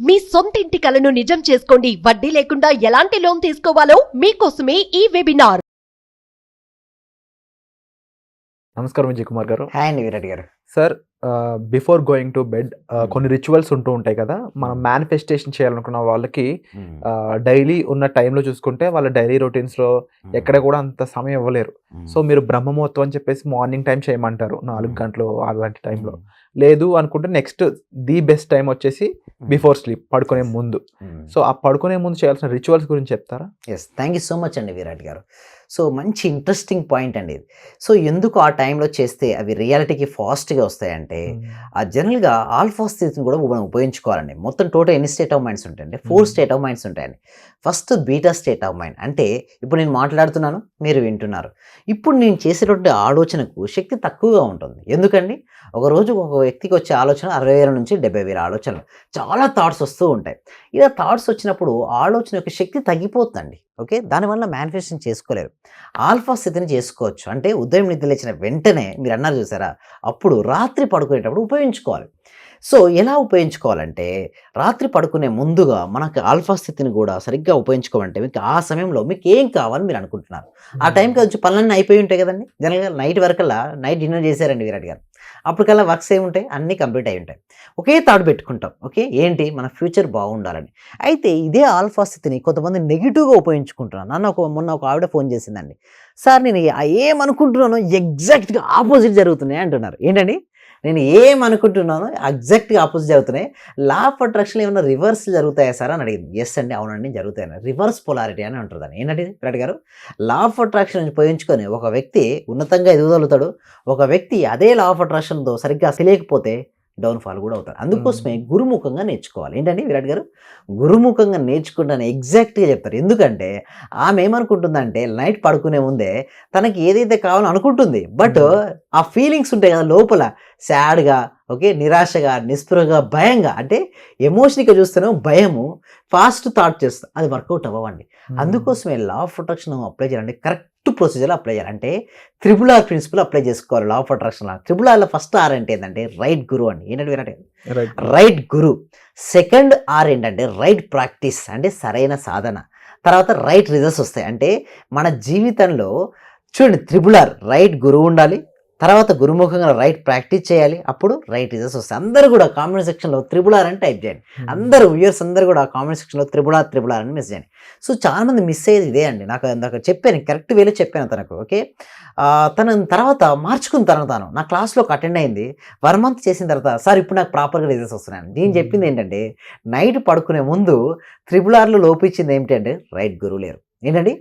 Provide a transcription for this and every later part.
మీ సొంత ఇంటి కలను నిజం చేసుకోండి. వడ్డీ లేకుండా ఎలాంటి లోన్ తీసుకోవాలో మీకోసమే ఈ వెబినార్. నమస్కారం విజయ్ కుమార్ గారు. హాయ్ అండి Virat garu. Sir before going to bed కొన్ని రిచువల్స్ ఉంటూ ఉంటాయి కదా మనం మేనిఫెస్టేషన్ చేయాలనుకున్న వాళ్ళకి డైలీ ఉన్న టైంలో చూసుకుంటే వాళ్ళ డైలీ రొటీన్స్లో ఎక్కడ కూడా అంత సమయం ఇవ్వలేరు. సో మీరు బ్రహ్మముహూర్తం అని చెప్పేసి మార్నింగ్ టైం చేయమంటారు నాలుగు గంటలు అలాంటి టైంలో. లేదు అనుకుంటే నెక్స్ట్ ది బెస్ట్ టైం వచ్చేసి బిఫోర్ స్లీప్ పడుకునే ముందు. సో ఆ పడుకునే ముందు చేయాల్సిన రిచువల్స్ గురించి చెప్తారా? Yes thank you so much అండి విరాట్ గారు. సో మంచి ఇంట్రెస్టింగ్ పాయింట్ అండి ఇది. సో ఎందుకు ఆ టైంలో చేస్తే అవి రియాలిటీకి ఫాస్ట్గా వస్తాయంటే ఆ జనరల్గా ఆల్ఫా స్థితిని కూడా మనం ఉపయోగించుకోవాలండి. మొత్తం టోటల్ ఎన్ని స్టేట్ ఆఫ్ మైండ్స్ ఉంటాయండి? ఫోర్. స్టేట్ ఆఫ్ మైండ్స్ ఉంటాయండి. First beta state of mind. అంటే ఇప్పుడు నేను మాట్లాడుతున్నాను మీరు వింటున్నారు. ఇప్పుడు నేను చేసేటువంటి ఆలోచనకు శక్తి తక్కువగా ఉంటుంది. ఎందుకండి? ఒక రోజు ఒక వ్యక్తికి వచ్చే ఆలోచన అరవై వేల నుంచి డెబ్బై వేల ఆలోచనలు. చాలా థాట్స్ వస్తూ ఉంటాయి. ఇలా థాట్స్ వచ్చినప్పుడు ఆలోచన యొక్క శక్తి తగ్గిపోతుందండి. ఓకే? దానివల్ల మేనిఫెస్టేషన్ చేసుకోలేరు. ఆల్ఫా స్థితిని చేసుకోవచ్చు. అంటే ఉదయం నిద్ర లేచిన వెంటనే మీరు అన్నారు చూసారా? అప్పుడు రాత్రి పడుకునేటప్పుడు ఉపయోగించుకోవాలి. సో ఎలా ఉపయోగించుకోవాలంటే రాత్రి పడుకునే ముందుగా మనకి ఆల్ఫా స్థితిని కూడా సరిగ్గా ఉపయోగించుకోవాలంటే మీకు ఆ సమయంలో మీకు ఏం కావాలని మీరు అనుకుంటున్నారు. ఆ టైంకి వచ్చి పనులన్నీ అయిపోయి ఉంటాయి కదండి. జనరల్గా నైట్ వరకల్లా నైట్ డిన్నర్ చేశారండి విరాట్ గారు. అప్పటికల్లా వర్క్స్ ఏముంటాయి? అన్నీ కంప్లీట్ అయి ఉంటాయి. ఒకే థాట్ పెట్టుకుంటాం. ఓకే? ఏంటి? మన ఫ్యూచర్ బాగుండాలని. అయితే ఇదే ఆల్ఫా స్థితిని కొంతమంది నెగిటివ్గా ఉపయోగించుకుంటున్నాను నన్ను ఒక మొన్న ఒక ఆవిడ ఫోన్ చేసిందండి. సార్ నేను ఏమనుకుంటున్నానో ఎగ్జాక్ట్గా ఆపోజిట్ జరుగుతున్నాయి అంటున్నారు. ఏంటండి? నేను ఏమనుకుంటున్నానో ఎగ్జాక్ట్గా ఆపోజిట్ జరుగుతున్నాయి. లా ఆఫ్ అట్రాక్షన్ ఏమైనా రివర్స్ జరుగుతాయా సార్ అని అడిగింది. ఎస్ అండి అవునండి జరుగుతాయని రివర్స్ పొలారిటీ అని అంటారు దాన్ని. ఏంటంటే విరాట్ గారు లా ఆఫ్ అట్రాక్షన్ ఉపయోగించుకొని ఒక వ్యక్తి ఉన్నతంగా ఎదుగుదలుతాడు ఒక వ్యక్తి అదే లా ఆఫ్ అట్రాక్షన్తో సరిగ్గా తెలియకపోతే డౌన్ఫాల్ కూడా అవుతారు. అందుకోసమే గురుముఖంగా నేర్చుకోవాలి. ఏంటండి విరాట్ గారు? గురుముఖంగా నేర్చుకుంటాను ఎగ్జాక్ట్గా చెప్తారు. ఎందుకంటే ఆమె ఏమనుకుంటుందంటే నైట్ పడుకునే ముందే తనకి ఏదైతే కావాలో అనుకుంటుంది. బట్ ఆ ఫీలింగ్స్ ఉంటాయి కదా లోపల. సాడ్గా ఓకే నిరాశగా నిస్పృహగా భయంగా. అంటే ఎమోషన్గా చూస్తేనే భయము ఫాస్ట్ థాట్ చేస్తుంది. అది వర్కౌట్ అవ్వండి అందుకోసమే లా ఆఫ్ అట్రాక్షన్ అప్లై చేయాలంటే కరెక్ట్ ప్రొసీజర్లో అప్లై చేయాలి. అంటే త్రిబుల్ ఆర్ ప్రిన్సిపల్ అప్లై చేసుకోవాలి. లా. ఆఫ్ అట్రాక్షన్ త్రిబుల్ ఆర్లో ఫస్ట్ ఆర్ అంటే ఏంటంటే రైట్ గురు అండి. ఏంటంటే Virat right right guru second R ఏంటంటే రైట్ ప్రాక్టీస్ అంటే సరైన సాధన. తర్వాత రైట్ రిజల్ట్స్ వస్తాయి. అంటే మన జీవితంలో చూడండి త్రిబుల్ ఆర్ రైట్ గురువు ఉండాలి. తర్వాత గురుముఖంగా రైట్ ప్రాక్టీస్ చేయాలి. అప్పుడు రైట్ రిజల్ట్స్ వస్తాయి అందరూ కూడా కామెంట్ సెక్షన్లో త్రిబుల్ ఆర్ అని టైప్ చేయండి. అందరూ వ్యూయర్స్ అందరూ కూడా కామెంట్ సెక్షన్లో త్రిబుల్ ఆర్ త్రిబుల్ ఆర్ అని మిస్ చేయండి. సో చాలా మంది మిస్ అయ్యేది ఇదే అండి. నాకు నాకు చెప్పాను కరెక్ట్ వేలో చెప్పాను తనకు ఓకే తన తర్వాత మార్చుకున్న తను తాను నా క్లాస్లోకి అటెండ్ అయింది. వన్ మంత్ చేసిన తర్వాత సార్ ఇప్పుడు నాకు ప్రాపర్గా రిజల్ట్స్ వస్తున్నాయి నేను Hmm. చెప్పింది ఏంటంటే నైట్ పడుకునే ముందు త్రిబుల్ ఆర్లో లోపించింది ఏమిటంటే రైట్ గురువు లేరు. ఏంటండి?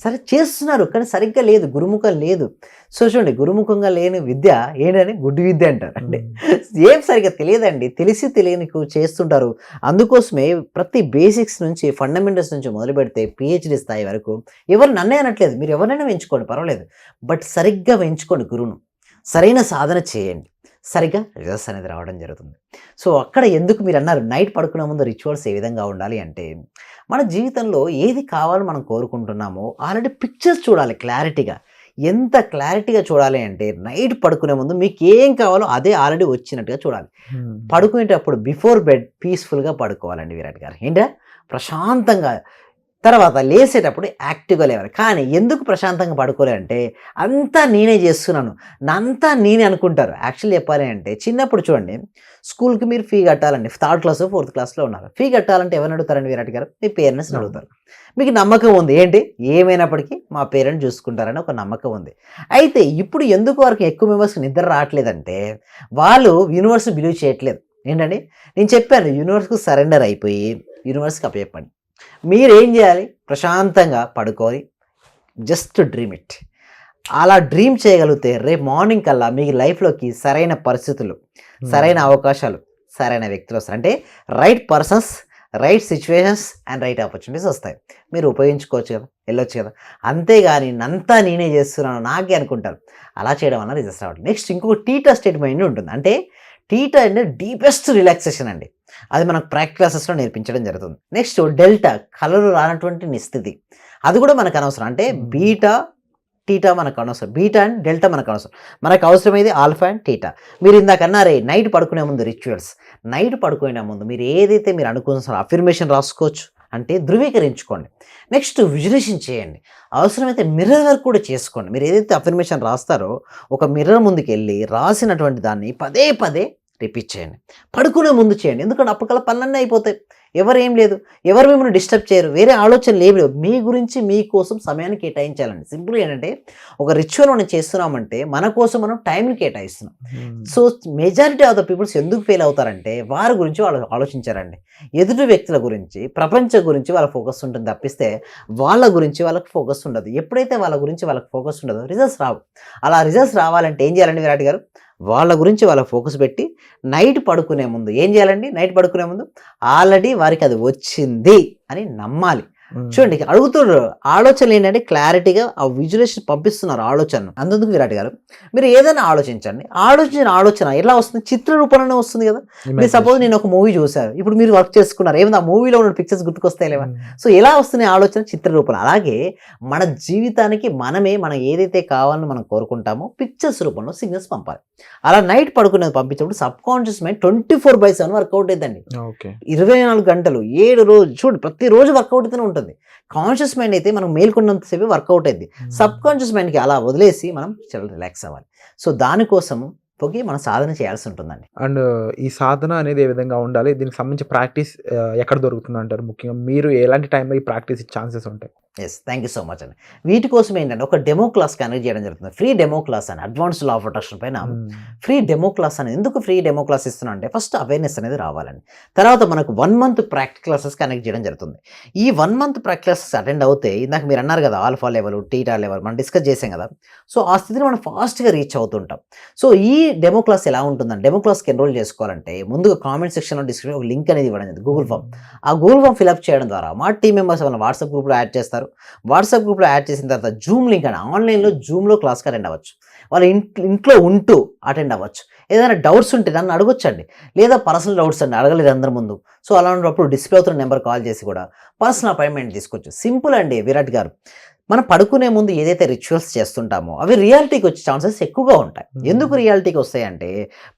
సరే చేస్తున్నారు కానీ సరిగ్గా లేదు గురుముఖం లేదు. సో చూడండి గురుముఖంగా లేని విద్య ఏంటని గుడ్డి విద్య అంటారు అంటే ఏం సరిగ్గా తెలియదండి. తెలిసి తెలియనికు చేస్తుంటారు. అందుకోసమే ప్రతి బేసిక్స్ నుంచి ఫండమెంటల్స్ నుంచి మొదలు పెడితే పిహెచ్డి స్థాయి వరకు ఎవరు నన్నే అనట్లేదు. మీరు ఎవరైనా పెంచుకోండి పర్వాలేదు. బట్ సరిగ్గా పెంచుకోండి గురువును. సరైన సాధన చేయండి. సరిగ్గా రిజల్ట్స్ అనేది రావడం జరుగుతుంది. సో అక్కడ ఎందుకు మీరు అన్నారు నైట్ పడుకునే ముందు రిచువల్స్ ఏ విధంగా ఉండాలి అంటే మన జీవితంలో ఏది కావాలో మనం కోరుకుంటున్నామో ఆల్రెడీ పిక్చర్స్ చూడాలి క్లారిటీగా. ఎంత క్లారిటీగా చూడాలి అంటే నైట్ పడుకునే ముందు మీకు ఏం కావాలో అదే ఆల్రెడీ వచ్చినట్టుగా చూడాలి. పడుకునేటప్పుడు బిఫోర్ బెడ్ పీస్ఫుల్గా పడుకోవాలండి విరాట్ గారు. ఏంటా? ప్రశాంతంగా తర్వాత లేసేటప్పుడు యాక్టివ్గా లేవాలి. కానీ ఎందుకు ప్రశాంతంగా పడుకోలేదంటే అంతా నేనే చేస్తున్నాను. అంతా నేనే అనుకుంటారు. యాక్చువల్లీ చెప్పాలి అంటే చిన్నప్పుడు చూడండి స్కూల్కి మీరు ఫీ కట్టాలండి. థర్డ్ క్లాస్ ఫోర్త్ క్లాస్లో ఉన్నారు. ఫీ కట్టాలంటే ఎవరిని అడుగుతారండి విరాట్ గారు? మీ పేరెంట్స్ని అడుగుతారు. మీకు నమ్మకం ఉంది. ఏంటి? ఏమైనప్పటికీ మా పేరెంట్స్ చూసుకుంటారని ఒక నమ్మకం ఉంది. అయితే ఇప్పుడు ఎందుకు వరకు ఎక్కువ మెంబర్స్కి నిద్ర రావట్లేదంటే వాళ్ళు యూనివర్స్ బిలీవ్ చేయట్లేదు. ఏంటండి? నేను చెప్పాను యూనివర్స్కి సరెండర్ అయిపోయి యూనివర్స్కి అప్పచెప్పండి. మీరు చేయాలి? ప్రశాంతంగా పడుకొని జస్ట్ డ్రీమ్ ఇట్ అలా డ్రీమ్ చేయగలిగితే రేపు మార్నింగ్ కల్లా మీ లైఫ్లోకి సరైన పరిస్థితులు సరైన అవకాశాలు సరైన వ్యక్తులు వస్తారు అంటే right persons right situations and right opportunities వస్తాయి. మీరు ఉపయోగించుకోవచ్చు కదా వెళ్ళొచ్చు కదా. అంతేగాని నంతా నేనే చేస్తున్నాను నాకే అనుకుంటారు. అలా చేయడం వల్ల రిజల్ట్స్ రావట్లేదు నెక్స్ట్ ఇంకొక టీటా స్టేట్ మైండ్ ఉంటుంది అంటే టీటా అంటే డీపెస్ట్ రిలాక్సేషన్ అండి. అది మనకు ప్రాక్టికల్ క్లాసెస్లో నేర్పించడం జరుగుతుంది. నెక్స్ట్ డెల్టా కలలు రానటువంటి నిస్థితి. అది కూడా మనకు అనవసరం. అంటే Hmm. బీటా టీటా మనకు అనవసరం. బీటా అండ్ డెల్టా మనకు అవసరం మనకు అవసరమైంది ఆల్ఫా అండ్ టీటా. మీరు ఇందాక అన్నారే నైట్ పడుకునే ముందు రిచువల్స్ నైట్ పడుకునే ముందు మీరు ఏదైతే మీరు అనుకున్న అఫర్మేషన్ రాసుకోవచ్చు. అంటే ధృవీకరించుకోండి. నెక్స్ట్ విజులేషన్ చేయండి. అవసరమైతే మిర్రర్ వర్క్ కూడా చేసుకోండి. మీరు ఏదైతే అఫర్మేషన్ రాస్తారో ఒక మిర్రర్ ముందుకు వెళ్ళి రాసినటువంటి దాన్ని పదే పదే రిపీట్ చేయండి పడుకునే ముందు చేయండి. ఎందుకంటే అప్పటికల్లా పనులన్నీ అయిపోతాయి. ఎవరు ఏం లేదు. ఎవరు మిమ్మల్ని డిస్టర్బ్ చేయరు. వేరే ఆలోచనలు ఏమి లేవు. మీ గురించి మీకోసం సమయాన్ని కేటాయించాలండి. సింపుల్ ఏంటంటే ఒక రిచువల్ మనం చేస్తున్నామంటే మన కోసం మనం టైంని కేటాయిస్తున్నాం. So majority of the peoples ఎందుకు ఫెయిల్ అవుతారంటే వారి గురించి వాళ్ళు ఆలోచించారండి. ఎదుటి వ్యక్తుల గురించి ప్రపంచం గురించి వాళ్ళ ఫోకస్ ఉంటుంది. తప్పిస్తే వాళ్ళ గురించి వాళ్ళకి ఫోకస్ ఉండదు. ఎప్పుడైతే వాళ్ళ గురించి వాళ్ళకి ఫోకస్ ఉండదో రిజల్ట్స్ రావు. అలా రిజల్ట్స్ రావాలంటే ఏం చేయాలండి విరాట్ గారు? వాళ్ళ గురించి వాళ్ళ ఫోకస్ పెట్టి నైట్ పడుకునే ముందు ఏం చేయాలండి? నైట్ పడుకునే ముందు ఆల్రెడీ వారికి అది వచ్చింది అని నమ్మాలి. చూడండి అడుగుతున్నారు. ఆలోచనలు ఏంటంటే క్లారిటీగా ఆ విజులేషన్ పంపిస్తున్నారు ఆలోచన అందుకు విరాట్ గారు మీరు ఏదైనా ఆలోచించండి. ఆలోచించిన ఆలోచన ఎలా వస్తుంది? చిత్ర రూపంలోనే వస్తుంది కదా. మీరు సపోజ్ నేను ఒక మూవీ చూశారు ఇప్పుడు మీరు వర్క్ చేసుకున్నారు. ఏమైనా ఆ మూవీలో ఉన్న పిక్చర్స్ గుర్తుకొస్తాయి లేవా? సో ఎలా వస్తున్నాయి ఆలోచన? చిత్ర రూపంలో. అలాగే మన జీవితానికి మనమే మనం ఏదైతే కావాలని మనం కోరుకుంటామో పిక్చర్స్ రూపంలో సిగ్నల్స్ పంపాలి. అలా నైట్ పడుకునేది పంపించినప్పుడు subconscious mind twenty four by seven workout అవుతుందండి ఇరవై నాలుగు గంటలు ఏడు రోజు చూడు ప్రతిరోజు వర్కౌట్ అయితేనే ఉంటుంది. కాన్షియస్ మైండ్ అయితే మనం మేల్కొన్నంతసేపు వర్కౌట్ అయింది. సబ్ కాన్షియస్ మైండ్కి అలా వదిలేసి మనం చాలా రిలాక్స్ అవ్వాలి. సో దానికోసం పొగి మనం సాధన చేయాల్సి ఉంటుందండి అండ్ ఈ సాధన అనేది ఏ విధంగా ఉండాలి? దీనికి సంబంధించి ప్రాక్టీస్ ఎక్కడ దొరుకుతుంది అంటారు ముఖ్యంగా? మీరు ఎలాంటి టైంలో ఈ ప్రాక్టీస్ ఛాన్సెస్ ఉంటాయి? Yes thank you so much అండి. వీటి కోసం ఏంటంటే ఒక డెమో క్లాస్ కనెక్ట్ చేయడం జరుగుతుంది. ఫ్రీ డెమో క్లాస్ అని అడ్వాన్స్ లా ఆఫ్ అట్రాక్షన్ పైన ఫ్రీ డెమో క్లాస్ అని ఎందుకు ఫ్రీ డెమో క్లాస్ ఇస్తున్నా అంటే ఫస్ట్ అవేర్నెస్ అనేది రావాలండి. తర్వాత మనకు one month practical classes connect చేయడం జరుగుతుంది. ఈ one month practical classes attend అవుతే ఇందాక మీరు అన్నారు కదా ఆల్ఫా లెవెల్ టీటా లెవెల్ మనం డిస్కస్ చేసాం కదా. సో ఆ స్థితిని మనం ఫాస్ట్గా రీచ్ అవుతుంటాం. సో ఈ డెమో క్లాస్ ఎలా ఉంటుందని డెమో క్లాస్కి ఎన్రోల్ చేసుకోవాలంటే ముందుగా కామెంట్ సెక్షన్లో డిస్క్రిప్షన్ ఒక లింక్ అనేది ఇవ్వడం జరిగింది గూగుల్ ఫామ్ ఆ గూగుల్ ఫామ్ ఫిల్అప్ చేయడం ద్వారా మా టీం మెంబర్స్ మన వాట్సాప్ గ్రూప్లో యాడ్ చేస్తారు. వాట్సాప్ గ్రూప్లో యాడ్ చేసిన తర్వాత జూమ్ లింక్ అని ఆన్లైన్లో జూమ్లో క్లాస్కి అటెండ్ అవ్వచ్చు. వాళ్ళ ఇంట్ ఇంట్లో ఉంటూ అటెండ్ అవ్వచ్చు. ఏదైనా డౌట్స్ ఉంటే నన్ను అడగొచ్చండి. లేదా పర్సనల్ డౌట్స్ అండి అడగలేదు అందరి ముందు. సో అలాంటప్పుడు డిస్ప్లే అవుతున్న నెంబర్ కాల్ చేసి కూడా పర్సనల్ అపాయింట్మెంట్ తీసుకోవచ్చు సింపుల్ అండి విరాట్ గారు. మనం పడుకునే ముందు ఏదైతే రిచువల్స్ చేస్తుంటామో అవి రియాలిటీకి వచ్చే ఛాన్సెస్ ఎక్కువగా ఉంటాయి. ఎందుకు రియాలిటీకి వస్తాయంటే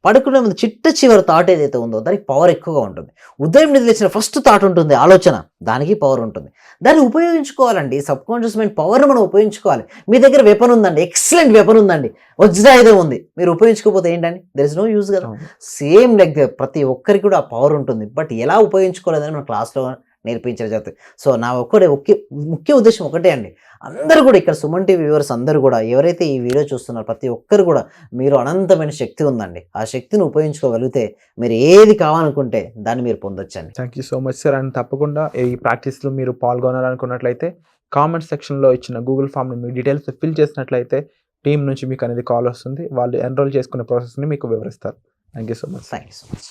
పడుకునే ముందు చిట్ట చివరి థాట్ ఏదైతే ఉందో దానికి పవర్ ఎక్కువగా ఉంటుంది. ఉదయం నిద్రించిన ఫస్ట్ థాట్ ఉంటుంది ఆలోచన దానికి పవర్ ఉంటుంది. దాన్ని ఉపయోగించుకోవాలండి. సబ్ కాన్షియస్ మైండ్ పవర్ని మనం ఉపయోగించుకోవాలి. మీ దగ్గర వెపన్ ఉందండి ఎక్సలెంట్ వెపన్ ఉందండి. వజ్రాయుధం ఉంది మీరు ఉపయోగించుకోకపోతే ఏంటండి? దర్ ఇస్ నో యూజ్ కదా. సేమ్ లైక్ ప్రతి ఒక్కరికి కూడా ఆ పవర్ ఉంటుంది. బట్ ఎలా ఉపయోగించుకోలేదని మన క్లాస్లో నేర్పించడం జరుగుతుంది సో నా ఒక్కడే ఒకే ముఖ్య ఉద్దేశం ఒకటే అండి. అందరూ కూడా ఇక్కడ సుమన్ టీవీ వ్యూవర్స్ అందరూ కూడా ఎవరైతే ఈ వీడియో చూస్తున్నారో ప్రతి ఒక్కరు కూడా మీరు అనంతమైన శక్తి ఉందండి. ఆ శక్తిని ఉపయోగించుకోగలిగితే మీరు ఏది కావాలనుకుంటే దాన్ని మీరు పొందొచ్చండి. Thank you so much sir and తప్పకుండా ఈ ప్రాక్టీస్లో మీరు పాల్గొనాలనుకున్నట్లయితే కామెంట్ సెక్షన్లో ఇచ్చిన గూగుల్ ఫామ్ని మీ డీటెయిల్స్ ఫిల్ చేసినట్లయితే టీం నుంచి మీకు అనేది కాల్ వస్తుంది. వాళ్ళు ఎన్రోల్ చేసుకునే ప్రాసెస్ని మీకు వివరిస్తారు. Thank you so much thank you so much